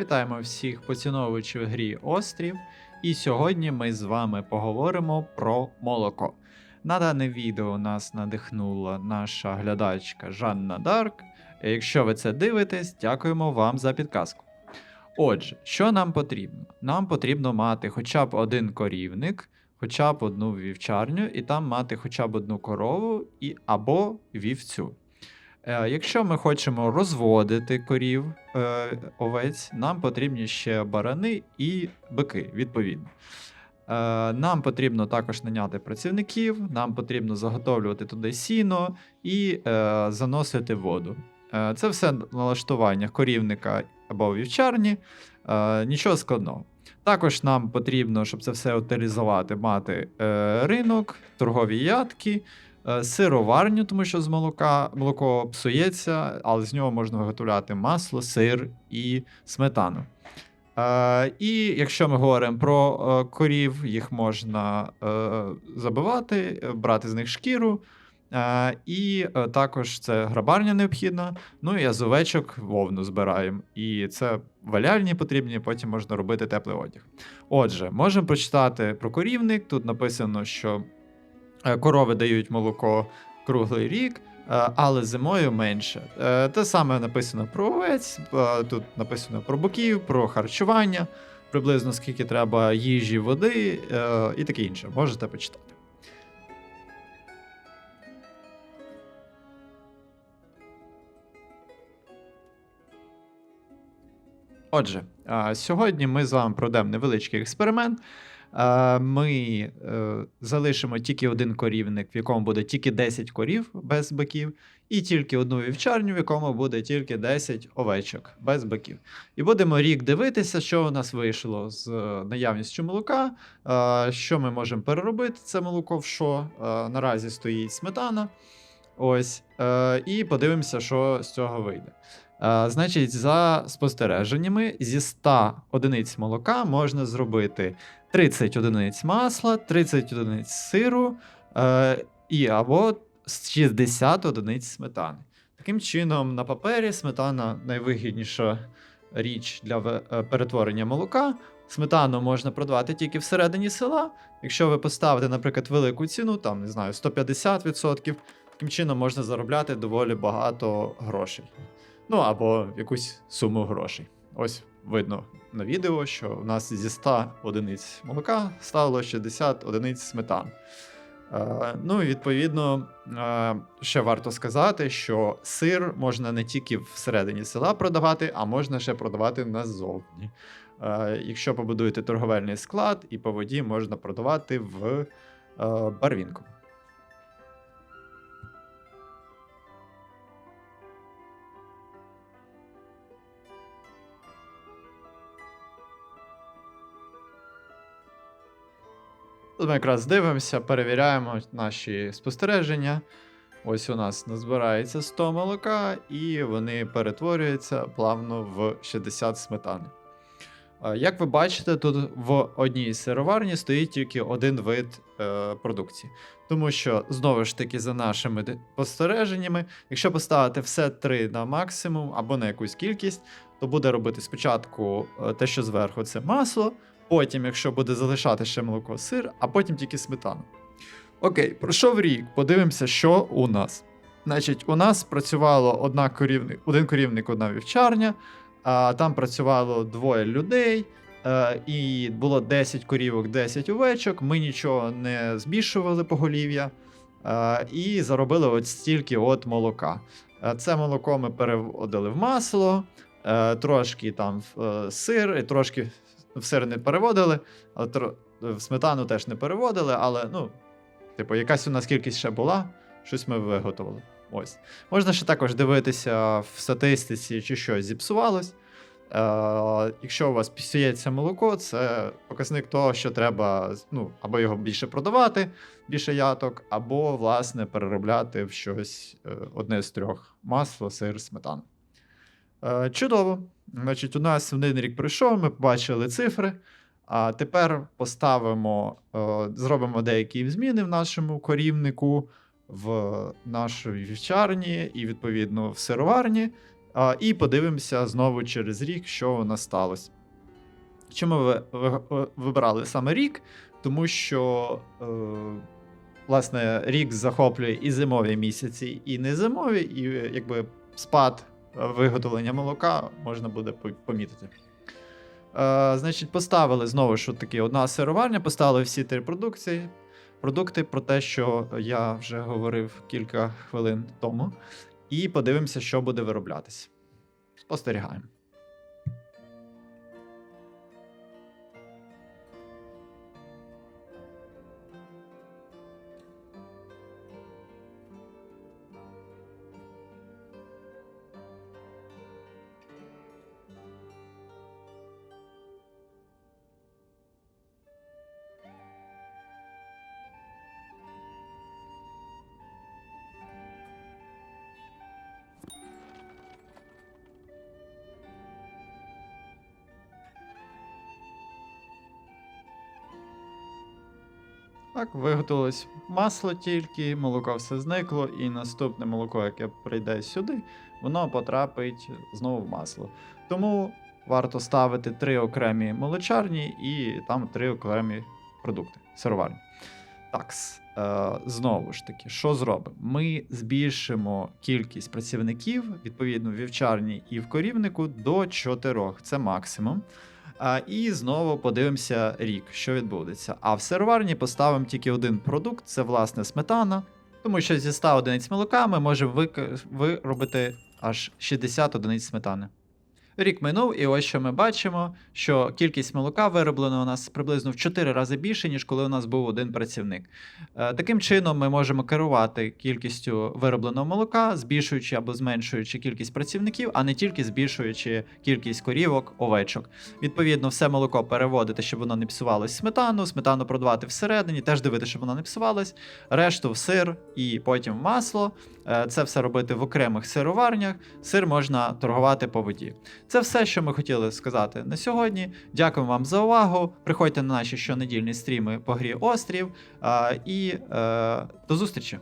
Вітаємо всіх поціновувачів грі Острів. І сьогодні ми з вами поговоримо про молоко. На дане відео нас надихнула наша глядачка Жанна Дарк. Якщо ви це дивитесь, дякуємо вам за підказку. Отже, що нам потрібно? Нам потрібно мати хоча б один корівник, хоча б одну вівчарню, і там мати хоча б одну корову і, або вівцю. Е, Якщо ми хочемо розводити корів е, овець, нам потрібні ще барани і бики, відповідно. Е, Нам потрібно також наняти працівників, нам потрібно заготовлювати туди сіно і заносити воду. Це все налаштування корівника або вівчарні, нічого складного. Також нам потрібно, щоб це все утилізувати, мати ринок, торгові ядки, сироварню, тому що з молока молоко псується, але з нього можна виготовляти масло, сир і сметану. Е, і якщо ми говоримо про е, корів, їх можна е, забивати, е, брати з них шкіру. Е, і е, також це грабарня необхідна. Ну і з овечок вовну збираємо. І це валяльні потрібні, потім можна робити теплий одяг. Отже, можемо прочитати про корівник. Тут написано, що е, корови дають молоко круглий рік, е, але зимою менше. Е, Те саме написано про овець, е, тут написано про боків, про харчування, приблизно скільки треба їжі, води е, і таке інше. Можете почитати. Отже, сьогодні ми з вами проведемо невеличкий експеримент. Ми е, залишимо тільки один корівник, в якому буде тільки 10 корів без биків, і тільки одну вівчарню, в якому буде тільки 10 овечок без биків. І будемо рік дивитися, що у нас вийшло з е, наявністю молока, що ми можемо переробити це молоко в що. Наразі стоїть сметана. Ось, е, і подивимося, що з цього вийде. Е, Значить, за спостереженнями, зі 100 одиниць молока можна зробити 30 одиниць масла, 30 одиниць сиру е, і або 60 одиниць сметани. Таким чином, на папері сметана найвигідніша річ для е, перетворення молока. Сметану можна продавати тільки всередині села. Якщо ви поставите, наприклад, велику ціну, там не знаю, 150%, таким чином можна заробляти доволі багато грошей. Ну або якусь суму грошей. Ось видно на відео, що у нас зі 100 одиниць молока стало 60 одиниць сметан. Е, ну і відповідно, е, ще варто сказати, що сир можна не тільки всередині села продавати, а можна ще продавати назовні. Е, якщо побудуєте торговельний склад, і по воді можна продавати в барвінку. Тут ми якраз дивимося, перевіряємо наші спостереження. Ось у нас назбирається 100 молока, і вони перетворюються плавно в 60 сметани. Як ви бачите, тут в одній сироварні стоїть тільки один вид е, продукції. Тому що, знову ж таки, за нашими спостереженнями, якщо поставити все три на максимум або на якусь кількість, то буде робити спочатку е, те, що зверху, це масло, потім, якщо буде залишати ще молоко, сир, а потім тільки сметану. Окей, пройшов рік, подивимося, що у нас. Значить, у нас працювало одна корівник, один корівник, одна вівчарня, а там працювало двоє людей, е, і було 10 корівок, 10 овечок. Ми нічого не збільшували поголів'я е, і заробили от стільки от молока. Е, Це молоко ми переводили в масло, трошки там сир, і трошки сир не переводили, але в сметану теж не переводили, але ну, типу, якась у нас кількість ще була, щось ми виготовили. Ось. Можна ще також дивитися в статистиці, чи щось зіпсувалось. Е, якщо у вас псується молоко, це показник того, що треба ну, або його більше продавати, більше яток, або, власне, переробляти в щось е, одне з трьох масло, сир, сметану. Е, чудово. Значить, у нас один рік пройшов, ми побачили цифри. А тепер поставимо, е, зробимо деякі зміни в нашому корівнику, в нашій вівчарні і, відповідно, в сироварні. І подивимося знову через рік, що у нас сталося. Чому ви, ви, ви вибрали саме рік? Тому що, е, власне, рік захоплює і зимові місяці, і незимові, і якби спад виготовлення молока можна буде помітити. Е, значить, поставили знову ж таки одна сироварня, поставили всі три продукції. Продукти про те, що я вже говорив кілька хвилин тому. І подивимося, що буде вироблятися. Спостерігаємо. Так, виготовилось масло тільки, молоко все зникло, і наступне молоко, яке прийде сюди, воно потрапить знову в масло. Тому варто ставити три окремі молочарні і там три окремі продукти, сироварні. Так, е, знову ж таки, що зробимо? Ми збільшимо кількість працівників, відповідно, в вівчарні і в корівнику до 4. Це максимум. А, і знову подивимося рік, що відбудеться. А в серварні поставимо тільки один продукт це власне сметана. Тому що зі 100 одиниць молока ми можемо виробити аж 60 одиниць сметани. Рік минув, і ось що ми бачимо, що кількість молока вироблено у нас приблизно в 4 рази більше, ніж коли у нас був один працівник. Е, Таким чином, ми можемо керувати кількістю виробленого молока, збільшуючи або зменшуючи кількість працівників, а не тільки збільшуючи кількість корівок, овечок. Відповідно, все молоко переводити, щоб воно не псувалось сметану, сметану продавати всередині, теж дивитися, щоб воно не псувалось, решту в сир і потім в масло. Е, Це все робити в окремих сироварнях. Сир можна торгувати по воді. Це все, що ми хотіли сказати на сьогодні. Дякую вам за увагу. Приходьте на наші щонедільні стріми по грі Острів. І е, до зустрічі!